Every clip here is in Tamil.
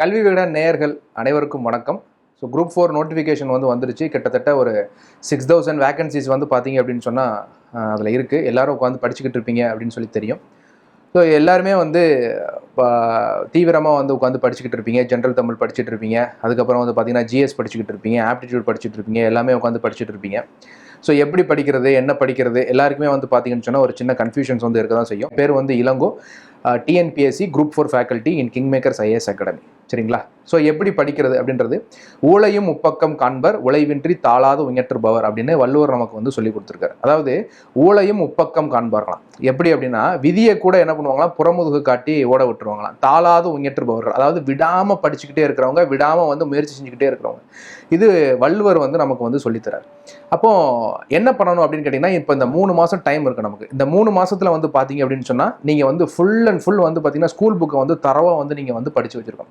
கல்வி விகடன் நேயர்கள் அனைவருக்கும் வணக்கம். ஸோ குரூப் ஃபோர் நோட்டிஃபிகேஷன் வந்து வந்துருச்சு. கிட்டத்தட்ட ஒரு சிக்ஸ் தௌசண்ட் வேகன்சிஸ் வந்து பார்த்தீங்க அப்படின்னு சொன்னால் அதில் இருக்குது எல்லோரும் உட்காந்து படிச்சுக்கிட்டு இருப்பீங்க அப்படின்னு சொல்லி தெரியும். ஸோ எல்லாருமே வந்து தீவிரமாக வந்து உட்காந்து படிச்சுக்கிட்டு இருப்பீங்க. ஜென்ரல் தமிழ் படிச்சுட்டு இருப்பீங்க. அதுக்கப்புறம் வந்து பார்த்தீங்கன்னா ஜிஎஸ் படிச்சுக்கிட்டு இருப்பீங்க. ஆப்டிடியூட் படிச்சுட்டு இருப்பீங்க. எல்லாமே உட்காந்து படிச்சுட்டு இருப்பீங்க. ஸோ எப்படி படிக்கிறது? என்ன படிக்கிறது? எல்லாருக்குமே வந்து பார்த்தீங்கன்னு சொன்னால் ஒரு சின்ன கன்ஃபியூஷன்ஸ் வந்து இருக்க தான் செய்யும். பேர் வந்து Ilango. TNPSC group four faculty in king makers IAS academy சரிங்களா? ஸோ எப்படி படிக்கிறது அப்படின்றது ஊழையும் முப்பக்கம் காண்பர் உழைவின்றி தாளாது உயற்றுபவர் அப்படின்னு வள்ளுவர் நமக்கு வந்து சொல்லி கொடுத்துருக்காரு. அதாவது ஊழையும் உப்பக்கம் காண்பார்களாம். எப்படி அப்படின்னா விதியை கூட என்ன பண்ணுவாங்களாம்? புறமுதுகு காட்டி ஓட விட்டுருவாங்களாம். தாளாது உயற்றுபவர்கள். அதாவது விடாமல் படிச்சுக்கிட்டே இருக்கிறவங்க விடாமல் வந்து முயற்சி செஞ்சுக்கிட்டே இருக்கிறவங்க. இது வள்ளுவர் வந்து நமக்கு வந்து சொல்லித்தரார் அப்போ என்ன பண்ணணும் அப்படின்னு கேட்டிங்கன்னா இப்போ இந்த மூணு மாதம் டைம் இருக்குது நமக்கு. இந்த மூணு மாசத்துல வந்து பார்த்தீங்க அப்படின்னு சொன்னால் நீங்கள் வந்து ஃபுல் அண்ட் ஃபுல் வந்து பார்த்தீங்கன்னா ஸ்கூல் புக்கை வந்து தரவாக வந்து நீங்கள் வந்து படித்து வச்சிருக்கோம்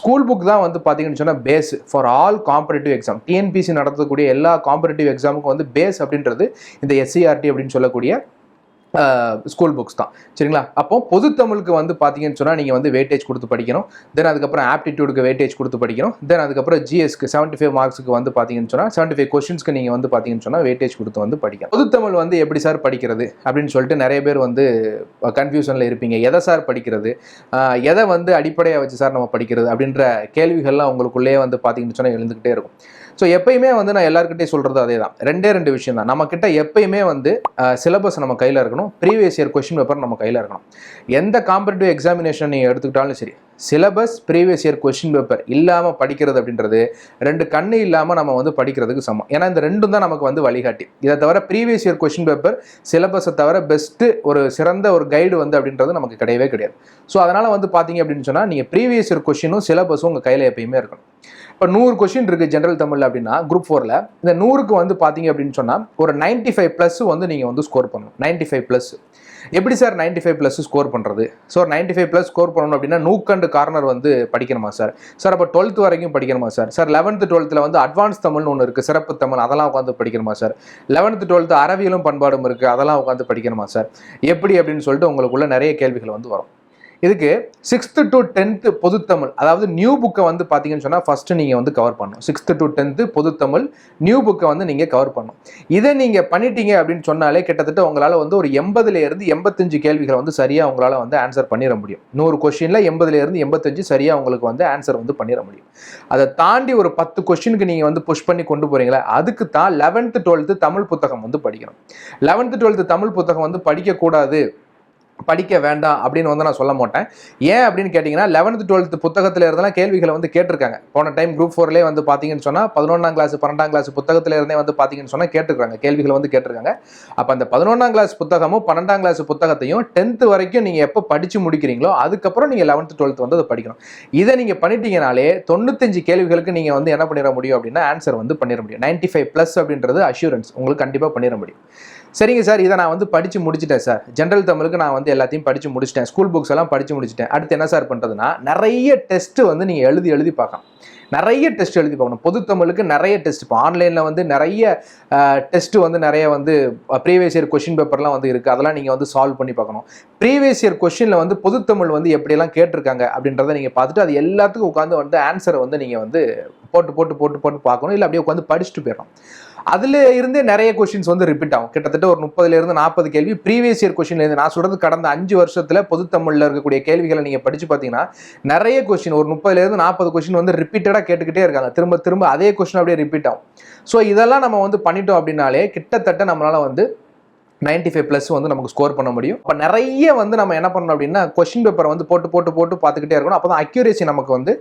ஸ்கூல் புக் புக் தான் வந்து பார்த்தீங்கன்னு சொன்னால் base for all competitive exam TNPSC நடத்தக்கூடிய எல்லா காம்படிட்டிவ் எக்ஸாமுக்கும் வந்து பேஸ் அப்படின்றது இந்த எஸ்சிஆர்டி அப்படின்னு சொல்லக்கூடிய ஸ்கூல் புக்ஸ் தான். சரிங்களா? அப்போ பொது தமிழுக்கு வந்து பார்த்தீங்கன்னு சொன்னால் நீங்கள் வந்து வெயிட்டேஜ் கொடுத்து படிக்கணும். தென் அதுக்கப்புறம் ஆப்டிடியூடுக்கு வெயிட்டேஜ் கொடுத்து படிக்கணும். தென் அதுக்கப்புறம் ஜிஎஸ்க்கு செவன்ட்டி ஃபைவ் மார்க்ஸுக்கு வந்து பார்த்தீங்கன்னு சொன்னால் செவன்ட்டி ஃபைவ் கொஸ்டின்ஸ்க்கு நீங்கள் வந்து பார்த்தீங்கன்னு சொன்னால் வெயிட்டேஜ் கொடுத்து வந்து படிக்கணும். பொது தமிழ் வந்து எப்படி சார் படிக்கிறது அப்படின்னு சொல்லிட்டு நிறைய பேர் வந்து கன்ஃபியூஷனில் இருப்பீங்க. எதை சார் படிக்கிறது? எதை வந்து அடிப்படையாக வச்சு சார் நம்ம படிக்கிறது அப்படின்ற கேள்விகள்லாம் உங்களுக்குள்ளேயே வந்து பார்த்தீங்கன்னு சொன்னால் எழுந்துக்கிட்டே இருக்கும். ஸோ எப்பயுமே வந்து நான் எல்லாருக்கிட்டே சொல்கிறது அதே தான் ரெண்டே ரெண்டு விஷயம் தான் நம்மக்கிட்ட எப்பயுமே வந்து சிலபஸ் நம்ம கையில் இருக்கணும். ப்ரீவியஸ் இயர் கொஷின் பேப்பர் நம்ம கையில் இருக்கணும். எந்த காம்படிட்டிவ் எக்ஸாமினேஷன் நீங்கள் எடுத்துக்கிட்டாலும் சரி syllabus previous year question paper இல்லாமல் படிக்கிறது அப்படின்றது ரெண்டு கண்ணு இல்லாமல் நம்ம வந்து படிக்கிறதுக்கு சமம். ஏன்னா இந்த ரெண்டும் தான் நமக்கு வந்து வழிகாட்டி. இதை தவிர ப்ரீவியஸ் இயர் கொஷின் பேப்பர் சிலபஸை தவிர பெஸ்ட்டு ஒரு சிறந்த ஒரு கைடு வந்து அப்படின்றது நமக்கு கிடையவே கிடையாது. ஸோ அதனால் வந்து பார்த்தீங்க அப்படின்னு சொன்னால் நீங்கள் ப்ரீவியஸ் இயர் கொஷினும் சிலபஸும் உங்கள் கையில் எப்பயுமே இருக்கணும். இப்போ நூறு கொஷின் இருக்குது ஜென்ரல் தமிழ் அப்படின்னா குரூப் ஃபோரில் இந்த நூறுக்கு வந்து பார்த்தீங்க அப்படின்னு சொன்னால் ஒரு நைன்ட்டி ஃபைவ் ப்ளஸ் வந்து நீங்கள் வந்து ஸ்கோர் பண்ணணும். நைன்ட்டி ஃபைவ் ப்ளஸ் எப்படி sir ninety five plus score பண்ணுறது so ninety five plus score பண்ணணும் அப்படின்னா நூக்கண்டு கார்னர் வந்து படிக்கணுமா சார் சார் அப்போ டுவெல்த் வரைக்கும் படிக்கணுமா சார் சார் லெவன்த்து டுவெல்த்தில் வந்து அட்வான்ஸ் தமிழ்னு ஒன்று இருக்குது சிறப்பு தமிழ் அதெல்லாம் உட்காந்து படிக்கணுமா சார் லெவன்த்து டுவெல்த்து அறிவியலும் பண்பாடும் இருக்குது அதெல்லாம் உட்காந்து படிக்கணுமா சார் எப்படி அப்படின்னு சொல்லிட்டு உங்களுக்குள்ள நிறைய கேள்விகள் வந்து வரும். இதுக்கு சிக்ஸ்த்து டு டென்த்து பொதுத்தமிழ். அதாவது நியூ புக்கை வந்து பார்த்தீங்கன்னு சொன்னால் ஃபஸ்ட்டு நீங்கள் வந்து கவர் பண்ணணும். சிக்ஸ்த்து டு டென்த்து பொதுத்தமிழ் நியூ புக்கை வந்து நீங்கள் கவர் பண்ணணும். இதை நீங்கள் பண்ணிட்டீங்க அப்படின்னு சொன்னாலே கிட்டத்தட்ட உங்களால் வந்து ஒரு எண்பதுலேருந்து எண்பத்தஞ்சு கேள்விகளை வந்து சரியாக உங்களால் வந்து ஆன்சர் பண்ணிட முடியும். நூறு கொஷினில் எண்பதுலேருந்து எண்பத்தஞ்சு சரியாக உங்களுக்கு வந்து ஆன்சர் வந்து பண்ணிட முடியும். அதை தாண்டி ஒரு பத்து கொஷினுக்கு நீங்கள் வந்து புஷ் பண்ணி கொண்டு போகிறீங்களா அதுக்கு தான் லெவன்த்து டுவெல்த்து தமிழ் புத்தகம் வந்து படிக்கணும். லெவன்த்து டுவெல்த்து தமிழ் புத்தகம் வந்து படிக்கக்கூடாது. படிக்க வேண்டாம் அப்படின்னு வந்து நான் சொல்ல மாட்டேன். ஏன் அப்படின்னு கேட்டிங்கன்னா லெவன்த்து டுவெல்த்து புத்தகத்தில் இருந்தெல்லாம் கேள்விகளை வந்து கேட்டிருக்காங்க. போன டைம் குரூப் ஃபோர்லேயே வந்து பார்த்தீங்கன்னு சொன்னால் பதினொன்றாம் கிளாஸ் பன்னெண்டாம் கிளாஸ் புத்தகத்தில் இருந்தே வந்து பார்த்தீங்கன்னு சொன்னால் கேட்டிருக்காங்க. கேள்விகளை வந்து கேட்டிருக்காங்க. அப்போ அந்த பதினொன்றாம் கிளாஸ் புத்தகமும் பன்னெண்டாம் கிளாஸ் புத்தகத்தையும் டென்த்து வரைக்கும் நீங்கள் எப்போ படித்து முடிக்கிறீங்களோ அதுக்கப்புறம் நீங்கள் லெவன்த்து டுவெல்த்து வந்து அதை படிக்கணும். இதை நீங்கள் பண்ணிட்டீங்கனாலே தொண்ணூத்தஞ்சு கேள்விகளுக்கு நீங்கள் வந்து என்ன பண்ணிட முடியும் அப்படின்னா ஆன்சர் வந்து பண்ணிட முடியும். நைன்ட்டி ஃபைவ் ப்ளஸ் அப்படின்றது அஷூரன்ஸ் உங்களுக்கு கண்டிப்பாக பண்ணிட முடியும். சரிங்க சார் இதை நான் வந்து படித்து முடிச்சிட்டேன் சார். ஜென்ரல் தமிழுக்கு நான் வந்து எல்லாத்தையும் படித்து முடிச்சிட்டேன். ஸ்கூல் புக்ஸ் எல்லாம் படித்து முடிச்சிட்டேன். அடுத்து என்ன சார் பண்ணுறதுன்னா நிறைய டெஸ்ட்டு வந்து நீங்கள் எழுதி எழுதி பார்க்கலாம். நிறைய டெஸ்ட் எழுதி பார்க்கணும். பொது தமிழுக்கு நிறைய டெஸ்ட் இப்போ ஆன்லைனில் வந்து நிறைய டெஸ்ட் வந்து நிறைய வந்து ப்ரீவியஸ் இயர் கொஷின் பேப்பர்லாம் வந்து இருக்குது அதெல்லாம் நீங்கள் வந்து சால்வ் பண்ணி பார்க்கணும். ப்ரீவியஸ் இயர் கொஷினில் வந்து பொதுத்தமிழ் வந்து எப்படியெல்லாம் கேட்டிருக்காங்க அப்படின்றத நீங்கள் பார்த்துட்டு அது எல்லாத்துக்கும் உட்காந்து வந்து ஆன்சரை வந்து நீங்கள் வந்து போட்டு போட்டு போட்டு போட்டு பார்க்கணும். இல்லை அப்படியே உட்காந்து படிச்சுட்டு போயிடணும். அதில் இருந்தே நிறைய கொஷின்ஸ் வந்து ரிப்பீட் ஆகும். கிட்டத்தட்ட ஒரு முப்பதுலேருந்து நாற்பது கேள்வி. ப்ரீவியஸ் இயர் கொஷின்லேருந்து நான் சொல்கிறது கடந்த அஞ்சு வருஷத்தில் பொதுத்தமிழில் இருக்கக்கூடிய கேள்விகளை நீங்கள் படித்து பார்த்தீங்கன்னா நிறைய கொஷின் ஒரு முப்பதுலேருந்து நாற்பது கொஷின் வந்து ரிப்பீட்டடாக கேட்டுக்கிட்டே இருக்காங்க. திரும்ப திரும்ப அதே கொஷின் அப்படியே ரிப்பீட் ஆகும். ஸோ இதெல்லாம் நம்ம வந்து பண்ணிட்டோம் அப்படின்னாலே கிட்டத்தட்ட நம்மளால் வந்து நைன்டி ஃபைவ் ப்ளஸ் வந்து நமக்கு ஸ்கோர் பண்ண முடியும். இப்போ நிறைய வந்து நம்ம என்ன பண்ணணும் அப்படின்னா கொஷின் பேப்பரை வந்து போட்டு போட்டு போட்டு பார்த்துக்கிட்டே இருக்கணும். அப்போ தான் அக்யூரேசி நமக்கு வந்து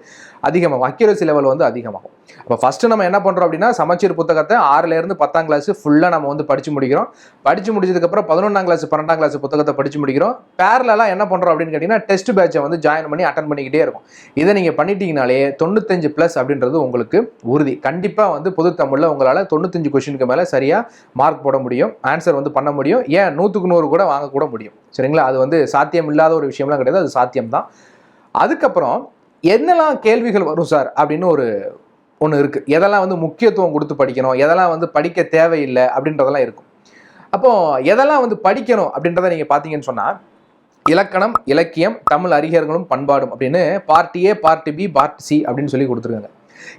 அதிகமாகும். அக்யூரேசி லெவல் வந்து அதிகமாகும். அப்போ ஃபஸ்ட்டு நம்ம என்ன பண்ணுறோம் அப்படின்னா சமச்சீர் புத்தகத்தை ஆறுலேருந்து பத்தாம் கிளாஸ் ஃபுல்லாக நம்ம வந்து படித்து முடிக்கிறோம். படித்து முடிச்சதுக்கப்புறம் பதினொன்றாம் கிளாஸ் பன்னெண்டாம் கிளாஸ் புத்தகத்தை படித்து முடிக்கிறோம். பேரலாம் என்ன பண்ணுறோம் அப்படின்னு கேட்டிங்கன்னா டெஸ்ட் பேட்சை வந்து ஜாயின் பண்ணி அட்டன் பண்ணிக்கிட்டே இருக்கும். இதை நீங்கள் பண்ணிட்டீங்கனாலே தொண்ணூத்தஞ்சு ப்ளஸ் அப்படின்றது உங்களுக்கு உறுதி. கண்டிப்பாக வந்து பொது தமிழில் உங்களால் தொண்ணூத்தஞ்சு கொஷினுக்கு மேலே சரியாக மார்க் போட முடியும். ஆன்சர் வந்து பண்ண முடியும். ஏன் நூற்றுக்கு நூறு கூட வாங்கக்கூட முடியும். சரிங்களா? அது வந்து சாத்தியம் இல்லாத ஒரு விஷயம்லாம் கிடையாது. அது சாத்தியம்தான். அதுக்கப்புறம் என்னெல்லாம் கேள்விகள் வரும் சார்? அப்படின்னு ஒரு ஒன்று இருக்குது எதெல்லாம் வந்து முக்கியத்துவம் கொடுத்து படிக்கணும்? எதெல்லாம் வந்து படிக்க தேவையில்லை? அப்படின்றதெல்லாம் இருக்கும். அப்போ எதெல்லாம் வந்து படிக்கணும்? அப்படின்றத நீங்கள் பார்த்தீங்கன்னு சொன்னால் இலக்கணம் இலக்கியம் தமிழ் அறிஞர்களும் பண்பாடும் அப்படின்னு part A part B part C அப்படின்னு சொல்லி கொடுத்துருக்காங்க.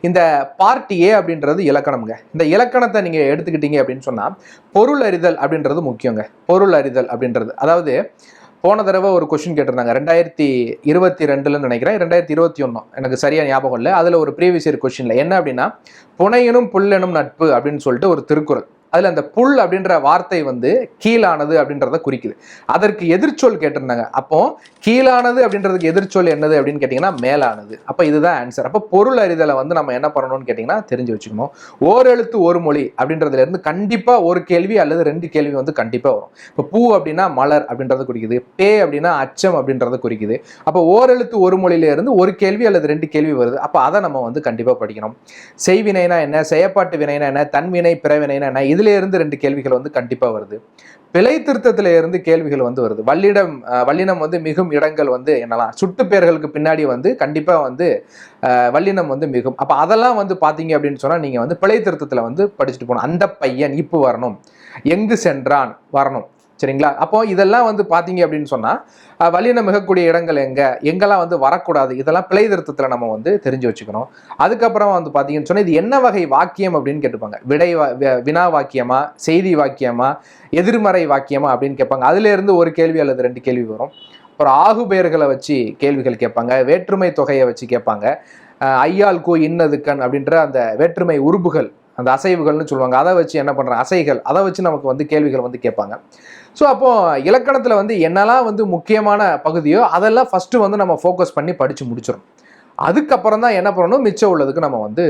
இந்த பார்ட்டி ஏ அப்படின்றது இலக்கணம்ங்க. இந்த இலக்கணத்தை நீங்கள் எடுத்துக்கிட்டீங்க அப்படின்னு சொன்னால் பொருள் அறிதல் அப்படின்றது முக்கியங்க. பொருள் அறிதல் அப்படின்றது. அதாவது போன தடவை ஒரு கொஷின் கேட்டிருந்தாங்க. ரெண்டாயிரத்தி இருபத்தி ரெண்டுல நினைக்கிறேன். ரெண்டாயிரத்தி இருபத்தி ஒன்று எனக்கு சரியா ஞாபகம் இல்லை. அதில் ஒரு ப்ரீவியஸ் இயர் கொஷினில் என்ன அப்படின்னா புனையனும் புல்லனும் நட்பு அப்படின்னு சொல்லிட்டு ஒரு திருக்குறள். அதில் அந்த புல் அப்படின்ற வார்த்தை வந்து கீழானது அப்படின்றத குறிக்குது. அதற்கு எதிர்ச்சொல் கேட்டிருந்தாங்க. அப்போ கீழானது அப்படின்றதுக்கு எதிர்ச்சொல் என்னது அப்படின்னு கேட்டிங்கன்னா மேலானது. அப்போ இதுதான் ஆன்சர் அப்போ பொருள் அறிதலை வந்து நம்ம என்ன பண்ணணும்னு கேட்டிங்கன்னா தெரிஞ்சு வச்சுக்கணும். ஓரெழுத்து ஒரு மொழி அப்படின்றதுலேருந்து கண்டிப்பாக ஒரு கேள்வி அல்லது ரெண்டு கேள்வி வந்து கண்டிப்பாக வரும். இப்போ பூ அப்படின்னா மலர் அப்படின்றத குறிக்குது. பே அப்படின்னா அச்சம் அப்படின்றத குறிக்குது. அப்போ ஓரெழுத்து ஒரு மொழியிலேருந்து ஒரு கேள்வி அல்லது ரெண்டு கேள்வி வருது. அப்போ அதை நம்ம வந்து கண்டிப்பாக படிக்கணும். செய்வினைனா என்ன? செயப்பாட்டு வினைனா என்ன? தன்வினை பிறவினைனா என்ன? இது இருந்து ரெண்டு கேள்விகள் வந்து கண்டிப்பாக வருது. பிழை திருத்தத்தில இருந்து கேள்விகள் வந்து வருது. வல்லிடம் வல்லினம் வந்து மிகும் இடங்கள் வந்து என்னலாம்? சுட்டு பெயர்களுக்கு பின்னாடி வந்து கண்டிப்பாக வந்து வல்லினம் வந்து மிகும். அப்போ அதெல்லாம் வந்து பார்த்தீங்க அப்படின்னு சொன்னால் நீங்கள் வந்து பிழை திருத்தத்தில் வந்து படிச்சுட்டு போகணும். அந்த பையன் இப்போ வரணும். எங்கு சென்றான்? வரணும். சரிங்களா? அப்போ இதெல்லாம் வந்து பார்த்தீங்க அப்படின்னு சொன்னால் அஹ், மிகக்கூடிய இடங்கள் எங்கே? எங்கெல்லாம் வந்து வரக்கூடாது? இதெல்லாம் பிழை திருத்தத்தில் நம்ம வந்து தெரிஞ்சு வச்சுக்கணும். அதுக்கப்புறம் வந்து பார்த்தீங்கன்னு சொன்னால் இது என்ன வகை வாக்கியம் அப்படின்னு கேட்டுப்பாங்க. விடை வா- வினா வாக்கியமா? செய்தி வாக்கியமா? எதிர்மறை வாக்கியமா? அப்படின்னு கேட்பாங்க. அதுலேருந்து ஒரு கேள்வி அல்லது ரெண்டு கேள்வி வரும். அப்புறம் ஆகு பெயர்களை வச்சு கேள்விகள் கேட்பாங்க. வேற்றுமை தொகையை வச்சு கேட்பாங்க. அஹ் ஐயால் கூ இன்னதுக்கண் அப்படின்ற அந்த வேற்றுமை உறுப்புகள் அந்த அசைவுகள்னு சொல்லுவாங்க. அதை வச்சு என்ன பண்ணுறாங்க அசைகள். அதை வச்சு நமக்கு வந்து கேள்விகள் வந்து கேட்பாங்க. ஸோ அப்போ இலக்கணத்தில் வந்து என்னெல்லாம் வந்து முக்கியமான பகுதியோ அதெல்லாம் ஃபஸ்ட்டு வந்து நம்ம ஃபோக்கஸ் பண்ணி படித்து முடிச்சிடும் அதுக்கப்புறம் தான் என்ன பண்ணணும்? மிச்சம் உள்ளதுக்கு நம்ம வந்து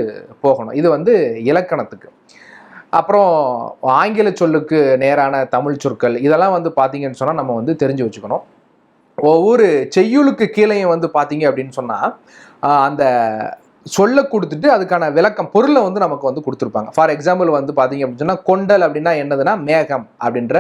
போகணும். இது வந்து இலக்கணத்துக்கு. அப்புறம் ஆங்கில சொல்லுக்கு நேரான தமிழ் சொற்கள் இதெல்லாம் வந்து பார்த்தீங்கன்னு சொன்னால் நம்ம வந்து தெரிஞ்சு வச்சுக்கணும். ஒவ்வொரு செய்யுளுக்கு கீழேயும் வந்து பார்த்தீங்க அப்படின்னு சொன்னால் அந்த சொல்ல கொடுத்துட்டு அதுக்கான விளக்கம் பொருளை வந்து நமக்கு வந்து கொடுத்துருப்பாங்க. ஃபார் எக்ஸாம்பிள் வந்து பார்த்தீங்க அப்படின்னு சொன்னால் கொண்டல் அப்படின்னா என்னதுன்னா மேகம் அப்படின்ற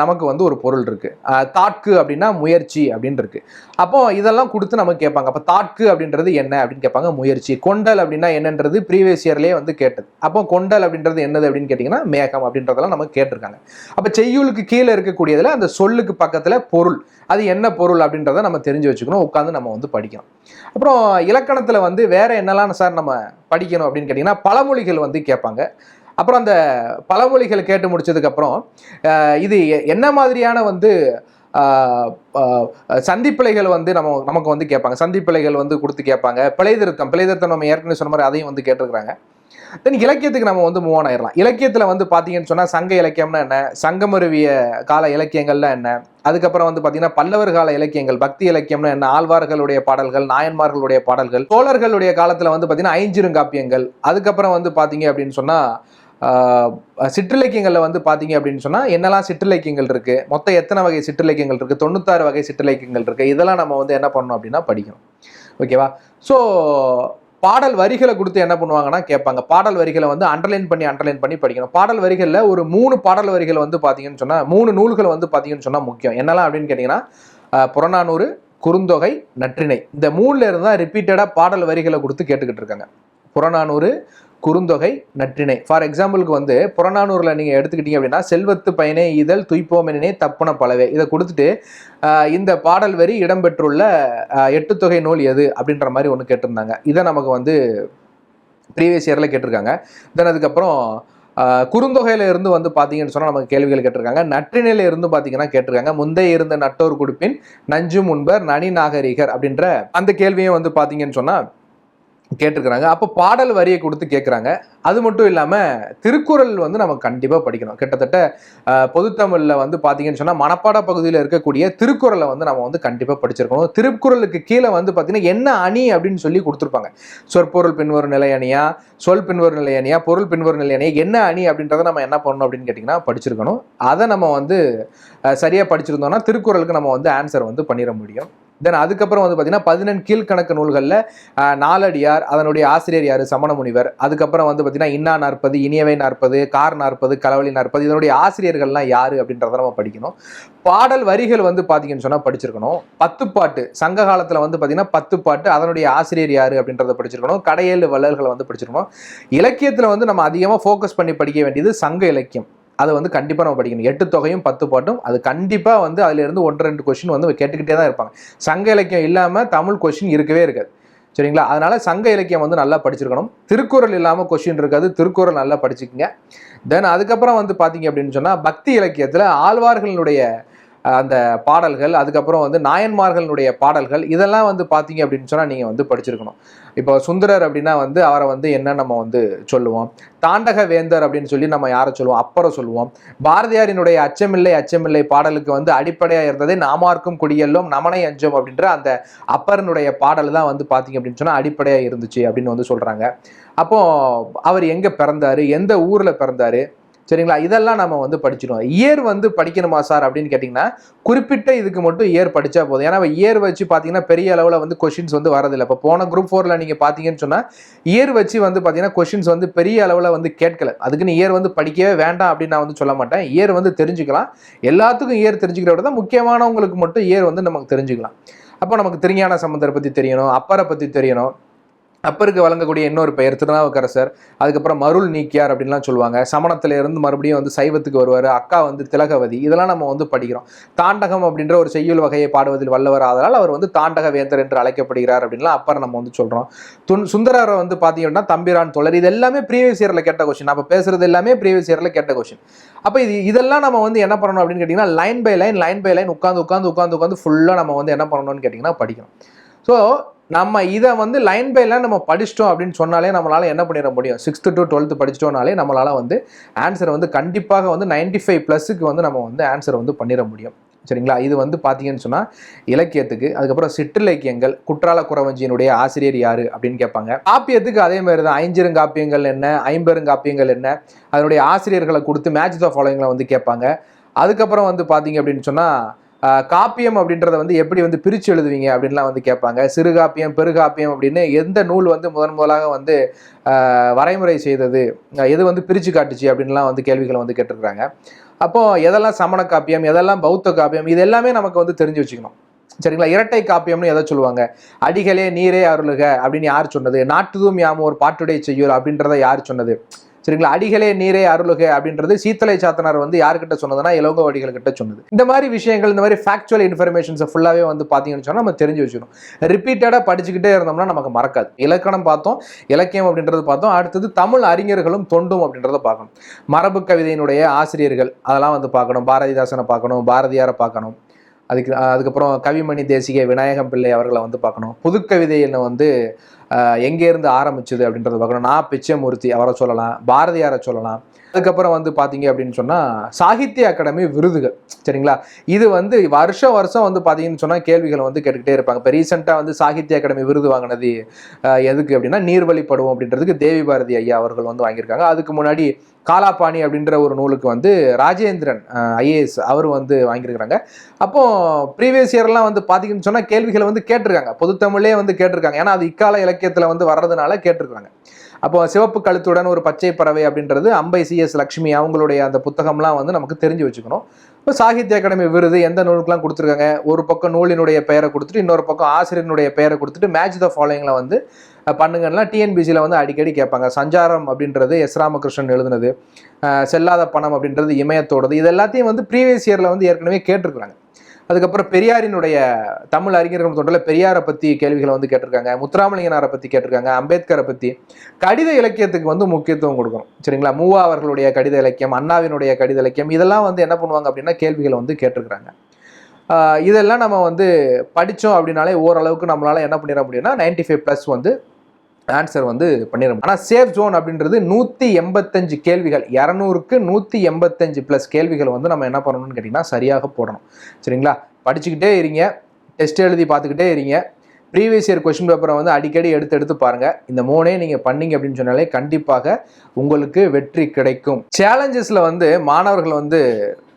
நமக்கு வந்து ஒரு பொருள் இருக்குது தாட்கு அப்படின்னா முயற்சி அப்படின்னு இருக்குது அப்போ இதெல்லாம் கொடுத்து நமக்கு கேட்பாங்க. அப்போ தாட்கு அப்படின்றது என்ன அப்படின்னு கேட்பாங்க முயற்சி. கொண்டல் அப்படின்னா என்னன்றது ப்ரீவியஸ் இயர்லேயே வந்து கேட்டது. அப்போ கொண்டல் அப்படின்றது என்னது அப்படின்னு கேட்டிங்கன்னா மேகம் அப்படின்றதெல்லாம் நமக்கு கேட்டிருக்காங்க. அப்போ செய்யுளுக்கு கீழே இருக்கக்கூடியதில் அந்த சொல்லுக்கு பக்கத்தில் பொருள். அது என்ன பொருள் அப்படின்றத நம்ம தெரிஞ்சு வச்சுக்கணும். உட்காந்து நம்ம வந்து படிக்கணும். அப்புறம் இலக்கணத்தில் வந்து வேற என்னெல்லாம் சார் நம்ம படிக்கணும் அப்படின்னு கேட்டிங்கன்னா பழமொழிகள் வந்து கேட்பாங்க. அப்புறம் அந்த பழமொழிகள் கேட்டு முடிச்சதுக்கப்புறம் இது எ- என்ன மாதிரியான வந்து ஆஹ், சந்திப்பிழைகள் வந்து நம்ம நமக்கு வந்து கேட்பாங்க. சந்திப்பிழைகள் வந்து கொடுத்து கேட்பாங்க. பிழை திருத்தம் பிழை திருத்தம் நம்ம ஏற்கனவே சொன்ன மாதிரி அதையும் வந்து கேட்டிருக்கிறாங்க. தென் இலக்கியத்துக்கு நம்ம வந்து மூவ் ஆயிடலாம் இலக்கியத்தில் வந்து பார்த்தீங்கன்னு சொன்னால் சங்க இலக்கியம்னா என்ன? சங்கமருவிய கால இலக்கியங்கள்லாம் என்ன? அதுக்கப்புறம் வந்து பார்த்தீங்கன்னா பல்லவர் கால இலக்கியங்கள் பக்தி இலக்கியம்னா என்ன? ஆழ்வார்களுடைய பாடல்கள் நாயன்மார்களுடைய பாடல்கள் தோழர்களுடைய காலத்தில் வந்து பார்த்தீங்கன்னா ஐஞ்சிருங்காப்பியங்கள் அதுக்கப்புறம் வந்து பார்த்தீங்க அப்படின்னு சொன்னால் சிற்றிலக்கியங்களில் வந்து பார்த்தீங்க அப்படின்னு சொன்னால் என்னெல்லாம் சிற்றிலக்கியங்கள் இருக்குது மொத்தம் எத்தனை வகை சிற்றிலக்கியங்கள் இருக்குது தொண்ணூத்தாறு வகை சிற்றிலக்கியங்கள் இருக்குது இதெல்லாம் நம்ம வந்து என்ன பண்ணணும் அப்படின்னா படிக்கணும். ஓகேவா ஸோ பாடல் வரிகளை கொடுத்து என்ன பண்ணுவாங்கன்னா கேட்பாங்க. பாடல் வரிகளை வந்து அண்டர்லைன் பண்ணி அண்டர்லைன் பண்ணி படிக்கணும். பாடல் வரிகளில் ஒரு மூணு பாடல் வரிகள் வந்து பார்த்தீங்கன்னு சொன்னால் மூணு நூல்கள் வந்து பார்த்தீங்கன்னு சொன்னால் முக்கியம். என்னெல்லாம் அப்படின்னு கேட்டிங்கன்னா புறநானூறு குறுந்தொகை நற்றிணை. இந்த மூணுல இருந்து தான் ரிப்பீட்டடாக பாடல் வரிகளை கொடுத்து கேட்டுக்கிட்டு இருக்காங்க. புறநானூறு குறுந்தொகை நற்றிணை. ஃபார் எக்ஸாம்பிளுக்கு வந்து புறநானூரில் நீங்கள் எடுத்துக்கிட்டீங்க அப்படின்னா செல்வத்து பயனே இதழ் துய்ப்போமெனே தப்புன பலவே. இதை கொடுத்துட்டு இந்த பாடல் வரி இடம்பெற்றுள்ள எட்டு தொகை நூல் எது அப்படின்ற மாதிரி ஒன்று கேட்டிருந்தாங்க. இதை நமக்கு வந்து ப்ரீவியஸ் இயரில் கேட்டிருக்காங்க. தென் அதுக்கப்புறம் குறுந்தொகையில இருந்து வந்து பார்த்தீங்கன்னு சொன்னால் நமக்கு கேள்விகள் கேட்டிருக்காங்க. நற்றிணையில இருந்து பார்த்தீங்கன்னா கேட்டிருக்காங்க. முந்தைய இருந்த நட்டோர் குடுப்பின் நஞ்சு முன்பர் நனி நாகரிகர் அப்படின்ற அந்த கேள்வியும் வந்து பார்த்தீங்கன்னு சொன்னால் கேட்டிருக்கிறாங்க. அப்போ பாடல் வரியை கொடுத்து கேட்குறாங்க. அது மட்டும் இல்லாமல் திருக்குறள் வந்து நம்ம கண்டிப்பாக படிக்கணும். கிட்டத்தட்ட பொதுத்தமிழில் வந்து பார்த்தீங்கன்னு சொன்னால் மனப்பாட பகுதியில் இருக்கக்கூடிய திருக்குறளை வந்து நம்ம வந்து கண்டிப்பாக படிச்சிருக்கணும். திருக்குறளுக்கு கீழே வந்து பார்த்தீங்கன்னா என்ன அணி அப்படின்னு சொல்லி கொடுத்துருப்பாங்க. சொற்பொருள் பின்வரும் நிலை அணியா சொல் பின்வரும் நிலை அணியா பொருள் பின்வரும் நிலை அணியா என்ன அணி அப்படின்றத நம்ம என்ன பண்ணணும் அப்படின்னு கேட்டிங்கன்னா படிச்சிருக்கணும். அதை நம்ம வந்து சரியாக படிச்சிருந்தோம்னா திருக்குறளுக்கு நம்ம வந்து ஆன்சர் வந்து பண்ணிட முடியும். தென் அதுக்கப்புறம் வந்து பார்த்தீங்கன்னா பதினெண் கீழ்கணக்கு நூல்களில் நாலடியார் அதனுடைய ஆசிரியர் யார்? சமண முனிவர் அதுக்கப்புறம் வந்து பார்த்தீங்கன்னா இன்னா நாற்பது இனியவை நாற்பது கார் நாற்பது களவழி நாற்பது இதனுடைய ஆசிரியர்கள்லாம் யார் அப்படின்றத நம்ம படிக்கணும். பாடல் வரிகள் வந்து பார்த்தீங்கன்னு சொன்னால் படிச்சிருக்கணும். பத்து பாட்டு சங்க காலத்தில் வந்து பார்த்தீங்கன்னா பத்து பாட்டு அதனுடைய ஆசிரியர் யார் அப்படின்றத படிச்சிருக்கணும். கடையேழு வள்ளல்களை வந்து படிச்சிருக்கணும். இலக்கியத்தில் வந்து நம்ம அதிகமாக ஃபோக்கஸ் பண்ணி படிக்க வேண்டியது சங்க இலக்கியம். அதை வந்து கண்டிப்பாக நம்ம படிக்கணும். எட்டு தொகையும் பத்து பாட்டும் அது கண்டிப்பாக வந்து அதிலிருந்து ஒன்று ரெண்டு கொஷின் வந்து கேட்டுக்கிட்டே தான் இருப்பாங்க. சங்க இலக்கியம் இல்லாமல் தமிழ் கொஷின் இருக்கவே இருக்காது. சரிங்களா? அதனால் சங்க இலக்கியம் வந்து நல்லா படிச்சிருக்கணும். திருக்குறள் இல்லாமல் கொஷின் இருக்காது. திருக்குறள் நல்லா படிச்சுக்கோங்க. தென் அதுக்கப்புறம் வந்து பார்த்தீங்க அப்படின்னு சொன்னால் பக்தி இலக்கியத்தில் ஆழ்வார்களுடைய அந்த பாடல்கள் அதுக்கப்புறம் வந்து நாயன்மார்களுடைய பாடல்கள் இதெல்லாம் வந்து பார்த்தீங்க அப்படின்னு சொன்னால் நீங்கள் வந்து படிச்சிருக்கணும். இப்போ சுந்தரர் அப்படின்னா வந்து அவரை வந்து என்ன நம்ம வந்து சொல்லுவோம்? தாண்டக வேந்தர் அப்படின்னு சொல்லி நம்ம யாரை சொல்லுவோம்? அப்புறம் சொல்லுவோம். பாரதியாரினுடைய அச்சமில்லை அச்சமில்லை பாடலுக்கு வந்து அடிப்படையாக இருந்ததே நாமார்க்கும் குடியெல்லும் நமனை அஞ்சோம் அப்படின்ற அந்த அப்பரனுடைய பாடல் தான் வந்து பார்த்தீங்க அப்படின்னு சொன்னால் அடிப்படையாக இருந்துச்சு அப்படின்னு வந்து சொல்கிறாங்க அப்போ அவர் எங்கே பிறந்தார்? எந்த ஊரில் பிறந்தார்? சரிங்களா? இதெல்லாம் நம்ம வந்து படிச்சிடுவோம் இயர் வந்து படிக்கணுமா சார் அப்படின்னு கேட்டிங்கன்னா குறிப்பிட்ட இதுக்கு மட்டும் இயர் படித்தா போதும். ஏன்னா இயர் வச்சு பார்த்தீங்கன்னா பெரிய அளவில் வந்து கொஷின்ஸ் வந்து வரதில்லை. இப்போ போன குரூப் ஃபோரில் நீங்கள் பார்த்தீங்கன்னு சொன்னால் இயர் வச்சு வந்து பார்த்தீங்கன்னா கொஷின்ஸ் வந்து பெரிய அளவில் வந்து கேட்கல. அதுக்குன்னு இயர் வந்து படிக்கவே வேண்டாம் அப்படின்னு நான் வந்து சொல்ல மாட்டேன். இயர் வந்து தெரிஞ்சுக்கலாம். எல்லாத்துக்கும் இயர் தெரிஞ்சுக்கிற விட தான் முக்கியமானவங்களுக்கு மட்டும் இயர் வந்து நமக்கு தெரிஞ்சுக்கலாம். அப்போ நமக்கு திருஞான சம்பந்தரை பற்றி தெரியணும் அப்பரை பற்றி தெரியணும். அப்பருக்கு வழங்கக்கூடிய இன்னொரு பெயர் திருநாவுக்கரசர் அதுக்கப்புறம் மருள் நீக்கியார் அப்படின்லாம் சொல்லுவாங்க. சமணத்திலிருந்து மறுபடியும் வந்து சைவத்துக்கு வருவார். அக்கா வந்து திலகவதி. இதெல்லாம் நம்ம வந்து படிக்கிறோம். தாண்டகம் அப்படின்ற ஒரு செய்யுள் வகையை பாடுவதில் வல்லவர் ஆதலால் அவர் வந்து தாண்டக வேந்தர் என்று அழைக்கப்படுகிறார் அப்படின்லாம் அப்பர் நம்ம வந்து சொல்கிறோம் துன் சுந்தரரை வந்து பார்த்தீங்கன்னா தம்பிரான் தொடர் இது எல்லாமே ப்ரீவியஸ் இயரில் கேட்ட கொஸ்டின் அப்போ பேசுறது எல்லாமே ப்ரீவியஸ் இயரில் கேட்ட கொஸ்டின் அப்போ இது இதெல்லாம் நம்ம வந்து என்ன பண்ணணும் அப்படின்னு கேட்டிங்கன்னா line by line line by line உட்காந்து உட்காந்து உட்காந்து உட்காந்து ஃபுல்லாக நம்ம வந்து என்ன பண்ணணும்னு கேட்டிங்கன்னா படிக்கணும். ஸோ நம்ம இதை வந்து லைன் பை லைன் நம்ம படிச்சிட்டோம் அப்படின்னு சொன்னாலே நம்மளால் என்ன பண்ணிட முடியும்? சிக்ஸ்த்து டு டுவெல்த்து படிச்சிட்டோம்னாலே நம்மளால் வந்து ஆன்சரை வந்து கண்டிப்பாக வந்து நைன்டி ஃபைவ் ப்ளஸுக்கு வந்து நம்ம வந்து ஆன்சர் வந்து பண்ணிட முடியும். சரிங்களா? இது வந்து பார்த்தீங்கன்னு சொன்னால் இலக்கியத்துக்கு அதுக்கப்புறம் சிற்றிலக்கியங்கள் குற்றால குறவஞ்சியினுடைய ஆசிரியர் யார் அப்படின்னு கேட்பாங்க. காப்பியத்துக்கு அதே மாதிரி தான் ஐஞ்சிருங்காப்பியங்கள் என்ன? ஐம்பெருங்காப்பியங்கள் என்ன? அதனுடைய ஆசிரியர்களை கொடுத்து மேட்ச் த ஃபாலோயிங்கில் வந்து கேட்பாங்க. அதுக்கப்புறம் வந்து பார்த்தீங்க அப்படின்னு சொன்னால் காப்பியம் அப்படின்றத வந்து எப்படி வந்து பிரித்து எழுதுவீங்க அப்படின்லாம் வந்து கேட்பாங்க. சிறுகாப்பியம் பெருகாப்பியம் அப்படின்னு எந்த நூல் வந்து முதன் முதலாக வந்து வரைமுறை செய்தது எது வந்து பிரித்து காட்டுச்சு அப்படின்லாம் வந்து கேள்விகளை வந்து கேட்டிருக்கிறாங்க. அப்போ எதெல்லாம் சமண காப்பியம் எதெல்லாம் பௌத்த காப்பியம் இது எல்லாமே நமக்கு வந்து தெரிஞ்சு வச்சுக்கணும். சரிங்களா? இரட்டை காப்பியம்னு எதை சொல்லுவாங்க? அடிகளே நீரே அருளுக அப்படின்னு யார் சொன்னது? நாட்டுதும் யாமும் ஒரு பாட்டுடை செய்யூர் அப்படின்றத யார் சொன்னது? சரிங்களா? அடிகளே நீரே அருளுக அப்படின்றது சீத்தலை சாத்தனார் வந்து யார்கிட்ட சொன்னதுன்னா இலவங்க கிட்ட சொன்னது. இந்த மாதிரி விஷயங்கள் இந்த மாதிரி ஃபேக்சுவல் இன்ஃபர்மேஷன்ஸை ஃபுல்லாகவே வந்து பார்த்தீங்கன்னு சொன்னால் நம்ம தெரிஞ்சு வச்சுக்கணும் ரிப்பீட்டடாக படிச்சுக்கிட்டே இருந்தோம்னா நமக்கு மறக்காது. இலக்கணம் பார்த்தோம் இலக்கியம் அப்படின்றது பார்த்தோம். அடுத்தது தமிழ் அறிஞர்களும் தொண்டும் அப்படின்றத பார்க்கணும். மரபு கவிதையினுடைய ஆசிரியர்கள் அதெல்லாம் வந்து பார்க்கணும். பாரதிதாசனை பார்க்கணும் பாரதியாரை பார்க்கணும். அதுக்கு அதுக்கப்புறம் கவிமணி தேசிக விநாயகம் பிள்ளை அவர்களை வந்து பார்க்கணும். புதுக்கவிதையில் வந்து எங்கேருந்து ஆரம்பிச்சது அப்படின்றத பார்க்கணும். நான் பிச்சைமூர்த்தி அவரை சொல்லலாம். பாரதியாரை சொல்லலாம். அதுக்கப்புறம் வந்து பார்த்தீங்க அப்படின்னு சொன்னால் சாகித்ய அகாடமி விருதுகள் சரிங்களா? இது வந்து வருஷம் வருஷம் வந்து பார்த்தீங்கன்னு சொன்னால் கேள்விகள் வந்து கேட்டுக்கிட்டே இருப்பாங்க. இப்போ ரீசெண்டாக வந்து சாகித்ய அகாடமி விருது வாங்கினது எதுக்கு அப்படின்னா நீர்வழிப்படுவோம் அப்படின்றதுக்கு தேவி பாரதி ஐயா அவர்கள் வந்து வாங்கியிருக்காங்க. அதுக்கு முன்னாடி காலாபாணி அப்படின்ற ஒரு நூலுக்கு வந்து ராஜேந்திரன் ஐஏஎஸ் அவர் வந்து வாங்கியிருக்கிறாங்க. அப்போ ப்ரீவியஸ் இயர்லாம் வந்து பார்த்தீங்கன்னு சொன்னால் கேள்விகளை வந்து கேட்டிருக்காங்க. பொதுத்தமிழே வந்து கேட்டிருக்காங்க. ஏன்னா அது இக்கால இலக்கியத்தில் வந்து வர்றதுனால கேட்டிருக்காங்க அப்போ சிவப்பு கழுத்துடன் ஒரு பச்சை பறவை அப்படின்றது அம்பை சிஎஸ் லக்ஷ்மி அவங்களுடைய அந்த புத்தகம்லாம் வந்து நமக்கு தெரிஞ்சு வச்சுக்கணும். இப்போ சாகித்ய அகாடமி விருது எந்த நூலுக்குலாம் கொடுத்துருக்காங்க? ஒரு பக்கம் நூலினுடைய பெயரை கொடுத்துட்டு இன்னொரு பக்கம் ஆசிரியனுடைய பெயரை கொடுத்துட்டு மேட்ச் த ஃபாலோயிங்கில் வந்து பண்ணுங்கன்னா டிஎன்பிசியில் வந்து அடிக்கடி கேட்பாங்க. சஞ்சாரம் அப்படின்றது எஸ் ராமகிருஷ்ணன் எழுதுனது செல்லாத பணம் அப்படின்றது இமயத்தோடது இது எல்லாத்தையும் வந்து ப்ரீவியஸ் இயரில் வந்து ஏற்கனவே கேட்டிருக்கிறாங்க. அதுக்கப்புறம் பெரியாரினுடைய தமிழ் அறிஞர்கள் தொண்டில் பெரியாரை பற்றி கேள்விகளை வந்து கேட்டிருக்காங்க முத்துராமலிங்கனாரை பற்றி கேட்டிருக்காங்க அம்பேத்கரை பற்றி கடித இலக்கியத்துக்கு வந்து முக்கியத்துவம் கொடுக்கணும். சரிங்களா? மூவா அவர்களுடைய கடித இலக்கியம் அண்ணாவினுடைய கடித இலக்கியம் இதெல்லாம் வந்து என்ன பண்ணுவாங்க அப்படின்னா கேள்விகளை வந்து கேட்டிருக்கிறாங்க. இதெல்லாம் நம்ம வந்து படித்தோம் அப்படின்னாலே ஓரளவுக்கு நம்மளால் என்ன பண்ணிட முடியும்னா 95 ஃபைவ் ப்ளஸ் வந்து ஆன்சர் வந்து பண்ணிட ஆனால் சேஃப் ஜோன் அப்படின்றது நூற்றி எண்பத்தஞ்சு கேள்விகள். இரநூறுக்கு நூற்றி எண்பத்தஞ்சு ப்ளஸ் கேள்விகள் வந்து நம்ம என்ன பண்ணணும்னு கேட்டிங்கன்னா சரியாக போடணும். சரிங்களா? படிச்சுக்கிட்டே இருங்க. டெஸ்ட் எழுதி பார்த்துக்கிட்டே இருங்க. ப்ரீவியஸ் இயர் கொஸ்டின் பேப்பரை வந்து அடிக்கடி எடுத்து எடுத்து பாருங்கள் இந்த மூணே நீங்கள் பண்ணீங்க அப்படின்னு சொன்னாலே கண்டிப்பாக உங்களுக்கு வெற்றி கிடைக்கும். சேலஞ்சஸில் வந்து மாணவர்கள் வந்து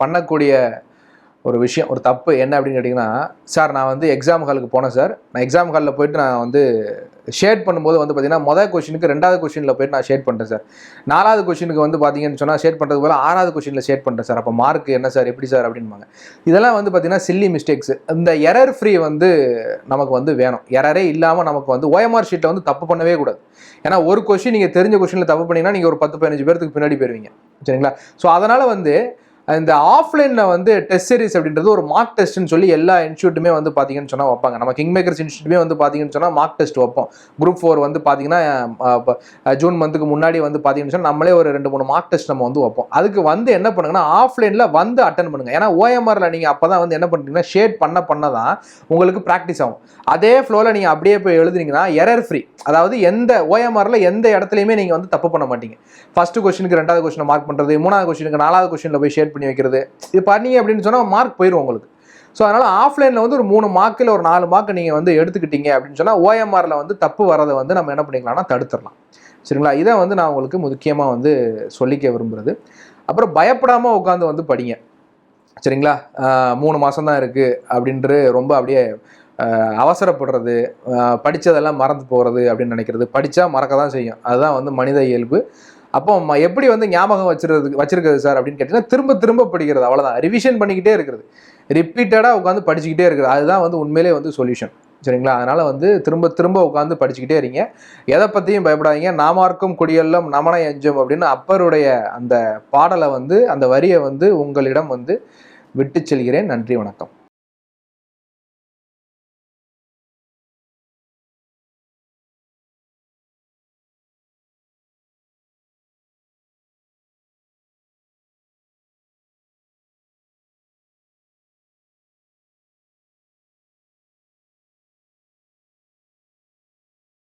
பண்ணக்கூடிய ஒரு விஷயம் ஒரு தப்பு என்ன அப்படின்னு கேட்டிங்கன்னா சார் நான் வந்து எக்ஸாம் ஹாலுக்கு போனேன் சார். நான் எக்ஸாம் ஹாலில் போயிட்டு நான் வந்து ஷேட் பண்ணும்போது வந்து பார்த்தீங்கன்னா மொதல் கொஷினுக்கு ரெண்டாவது கொஷினில் போயிட்டு நான் ஷேட் பண்ணுறேன் சார். நாலாவது கொஷினுக்கு வந்து பார்த்தீங்கன்னு சொன்னால் ஷேட் பண்ணுறது போல ஆறாவது கொஷினில் ஷேட் பண்ணுறேன் சார். அப்போ மார்க் என்ன சார் எப்படி சார் அப்படின்பாங்க. இதெல்லாம் வந்து பார்த்தீங்கன்னா சில்லி மிஸ்டேக்ஸ் இந்த எரர் ஃப்ரீ வந்து நமக்கு வந்து வேணும். எரரே இல்லாமல் நமக்கு வந்து ஓஎம்ஆர் ஷீட்டில் வந்து தப்பு பண்ணவே கூடாது. ஏன்னா ஒரு கொஷின் நீங்கள் தெரிஞ்ச கொஷினில் தப்பு பண்ணிங்கன்னா நீங்கள் ஒரு பத்து பதினஞ்சு பேருக்கு பின்னாடி போயிருவீங்க. சரிங்களா? ஸோ அதனால் வந்து இந்த ஆஃப்லைனில் வந்து டெஸ்ட் சீரிஸ் அப்படின்றது ஒரு மார்க் டெஸ்ட்னு சொல்லி எல்லா இன்ஸ்டியூட்டுமே வந்து பார்த்தீங்கன்னு சொன்னால் வைப்பாங்க. நம்ம கிங் மேக்கர்ஸ் இன்ஸ்டியூட்டுமே வந்து பார்த்தீங்கன்னு சொன்னால் மார்க் டெஸ்ட் வைப்போம். குரூப் ஃபோர் வந்து பார்த்தீங்கன்னா ஜூன் மந்த்துக்கு முன்னாடி வந்து பார்த்தீங்கன்னு சொன்னால் நம்மளே ஒரு ரெண்டு மூணு மார்க் டெஸ்ட் நம்ம வந்து வைப்போம். அதுக்கு வந்து என்ன பண்ணுங்கன்னா ஆஃப்லைனில் வந்து அட்டன் பண்ணுங்கள் ஏன்னா ஓஎம்ஆரில் நீங்கள் அப்போ தான் வந்து என்ன பண்ணுறீங்கன்னா ஷேட் பண்ண பண்ண தான் உங்களுக்கு ப்ராக்டிஸ் ஆகும். அதே ஃப்ளோவில் நீங்கள் அப்படியே போய் எழுதுனீங்கன்னா எரர் ஃப்ரீ அதாவது எந்த ஓஎம்ஆரில் எந்த இடத்துலையுமே நீங்கள் வந்து தப்பு பண்ண மாட்டீங்க. ஃபஸ்ட்டு கொஸ்டினுக்கு ரெண்டாவது கொஸ்டினை மார்க் பண்ணுறது மூணாவது கொஸ்டினுக்கு நாலாவது கொஸ்டினில் போய் ஷேட் பண்ணி வைக்கிறது. இது பண்ணீங்க அப்படின்னு சொன்னால் மார்க் போயிடும் உங்களுக்கு. ஸோ அதனால் ஆஃப்லைனில் வந்து ஒரு மூணு மார்க்கில் ஒரு நாலு மார்க் நீங்கள் வந்து எடுத்துக்கிட்டீங்க அப்படின்னு சொன்னால் ஓஎம்ஆரில் வந்து தப்பு வரதை வந்து நம்ம என்ன பண்ணிக்கலாம்னா தடுத்துடலாம். சரிங்களா? இதை வந்து நான் உங்களுக்கு முக்கியமாக வந்து சொல்லிக்க விரும்புகிறது அப்புறம் பயப்படாமல் உட்காந்து வந்து படிங்க. சரிங்களா? மூணு மாதம் தான் இருக்குது அப்படின்ட்டு ரொம்ப அப்படியே அவசரப்படுறது படித்ததெல்லாம் மறந்து போகிறது அப்படின்னு நினைக்கிறது. படித்தா மறக்க தான் செய்யும். அதுதான் வந்து மனித இயல்பு. அப்போ எப்படி வந்து ஞாபகம் வச்சிருக்கிறது வச்சிருக்கிறது சார் அப்படின்னு கேட்டிங்கன்னா திரும்ப திரும்ப படிக்கிறது அவ்வளோதான் ரிவிஷன் பண்ணிக்கிட்டே இருக்கிறது. ரிப்பீட்டடாக உட்காந்து படிச்சுக்கிட்டே இருக்கிறது. அதுதான் வந்து உண்மையிலே வந்து சொல்யூஷன் சரிங்களா? அதனால் வந்து திரும்ப திரும்ப உட்காந்து படிச்சுக்கிட்டே இருங்க. எதை பற்றியும் பயப்படாதீங்க. நாமார்க்கும் குடியெல்லாம் நமன எஞ்சும் அப்படின்னு அப்பருடைய அந்த பாடலை வந்து அந்த வரியை வந்து உங்களிடம் வந்து விட்டு செல்கிறேன். நன்றி வணக்கம்.